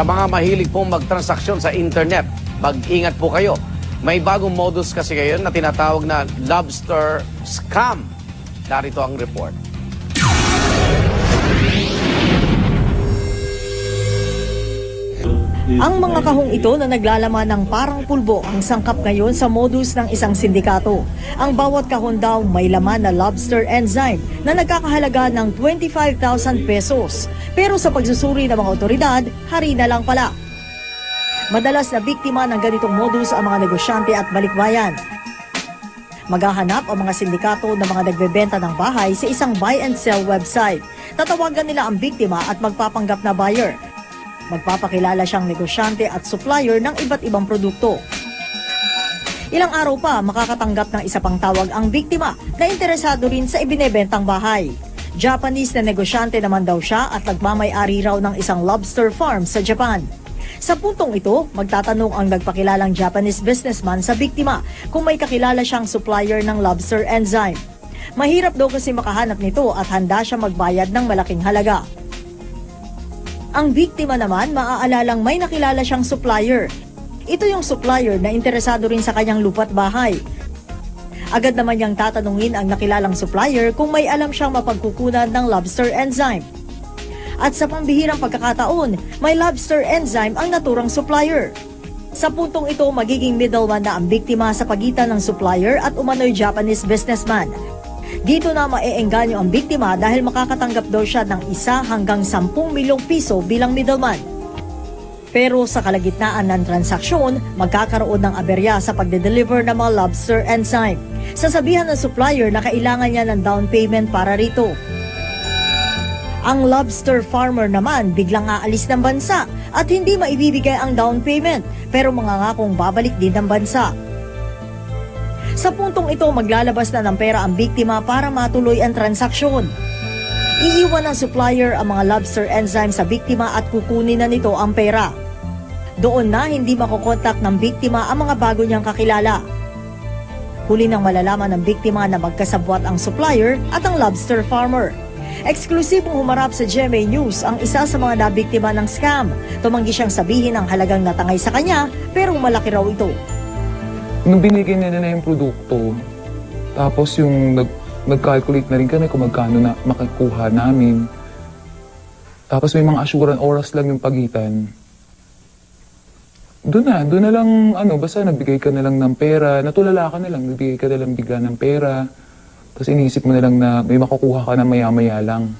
Sa mga mahilig pong magtransaksyon sa internet, mag-ingat po kayo. May bagong modus kasi ngayon na tinatawag na lobster scam. Narito ang report. Ang mga kahong ito na naglalaman ng parang pulbo ang sangkap ngayon sa modus ng isang sindikato. Ang bawat kahon daw may laman na lobster enzyme na nagkakahalaga ng 25,000 pesos. Pero sa pagsusuri ng mga otoridad, hari na lang pala. Madalas na biktima ng ganitong modus ang mga negosyante at balikbayan. Maghahanap ang mga sindikato ng mga nagbebenta ng bahay sa isang buy and sell website. Tatawagan nila ang biktima at magpapanggap na buyer. Magpapakilala siyang negosyante at supplier ng iba't ibang produkto. Ilang araw pa makakatanggap ng isa pang tawag ang biktima na interesado rin sa ibinebentang bahay. Japanese na negosyante naman daw siya at nagmamay-ari raw ng isang lobster farm sa Japan. Sa puntong ito, magtatanong ang nagpakilalang Japanese businessman sa biktima kung may kakilala siyang supplier ng lobster enzyme. Mahirap daw kasi makahanap nito at handa siya magbayad ng malaking halaga. Ang biktima naman maaalalang may nakilala siyang supplier. Ito yung supplier na interesado rin sa kanyang lupa't bahay. Agad naman niyang tatanungin ang nakilalang supplier kung may alam siyang mapagkukunan ng lobster enzyme. At sa pambihirang pagkakataon, may lobster enzyme ang naturang supplier. Sa puntong ito, magiging middleman na ang biktima sa pagitan ng supplier at umano'y Japanese businessman. Dito na maeengganyo ang biktima dahil makakatanggap daw siya ng isa hanggang 10 milyong piso bilang middleman. Pero sa kalagitnaan ng transaksyon, magkakaroon ng aberya sa pagde-deliver ng mga lobster enzyme. Sasabihan ng supplier na kailangan niya ng down payment para rito. Ang lobster farmer naman biglang aalis ng bansa at hindi maibibigay ang down payment pero mangangakong babalik din ng bansa. Sa puntong ito, maglalabas na ng pera ang biktima para matuloy ang transaksyon. Iiwan ng supplier ang mga lobster enzyme sa biktima at kukunin na nito ang pera. Doon na hindi makokontak ng biktima ang mga bago niyang kakilala. Huli nang malalaman ng biktima na magkasabwat ang supplier at ang lobster farmer. Eksklusibong humarap sa GMA News ang isa sa mga nabiktima ng scam. Tumanggi siyang sabihin ang halagang natangay sa kanya pero malaki raw ito. Nung binigay nila na yung produkto, tapos yung nag, nag-calculate na rin kami kung magkano na makukuha namin. Tapos may mga assurance oras lang yung pagitan. Doon na, doon na lang, ano, basta nagbigay ka na lang ng pera, natulala ka na lang, nagbigay ka na lang bigla ng pera. Tapos iniisip mo na lang na may makukuha ka na maya-maya lang.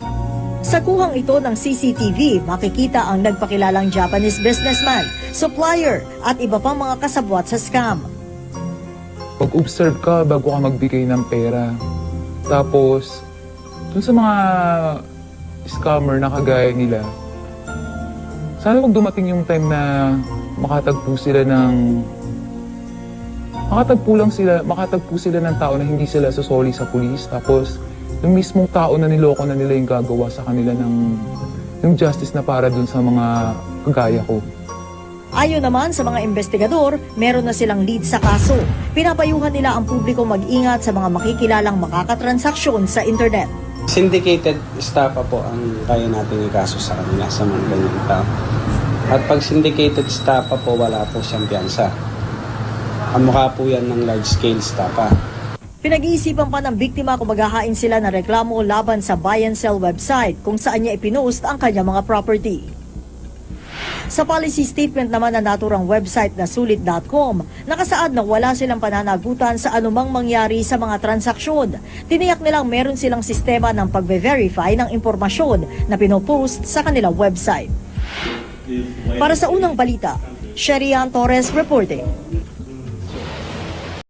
Sa kuhang ito ng CCTV, makikita ang nagpakilalang Japanese businessman, supplier at iba pang mga kasabwat sa scam. Pag-observe ka bago ka magbigay ng pera. Tapos, dun sa mga scammer na kagaya nila, sana kung dumating yung time na makatagpo sila ng makatagpo lang sila, makatagpo sila ng tao na hindi sila susoli sa pulis. Tapos, yung mismong tao na niloko na nila yung gagawa sa kanila ng yung justice na para dun sa mga kagaya ko. Ayon naman sa mga investigador, meron na silang lead sa kaso. Pinapayuhan nila ang publiko mag-ingat sa mga makikilalang makakatransaksyon sa internet. Syndicated estafa po ang kaya natin ikaso sa kanila sa mga ganyan tao. At pag syndicated estafa po, wala po siyang piyansa. Ang mukha po yan ng large-scale estafa. Pinag-iisipan pa ng biktima kung maghahain sila ng reklamo laban sa buy and sell website kung saan niya ipinost ang kanyang mga property. Sa policy statement naman na naturang website na sulit.com, nakasaad na wala silang pananagutan sa anumang mangyari sa mga transaksyon. Tiniyak nilang meron silang sistema ng pagbe-verify ng impormasyon na pinopost sa kanilang website. Para sa unang balita, Sherian Torres reporting.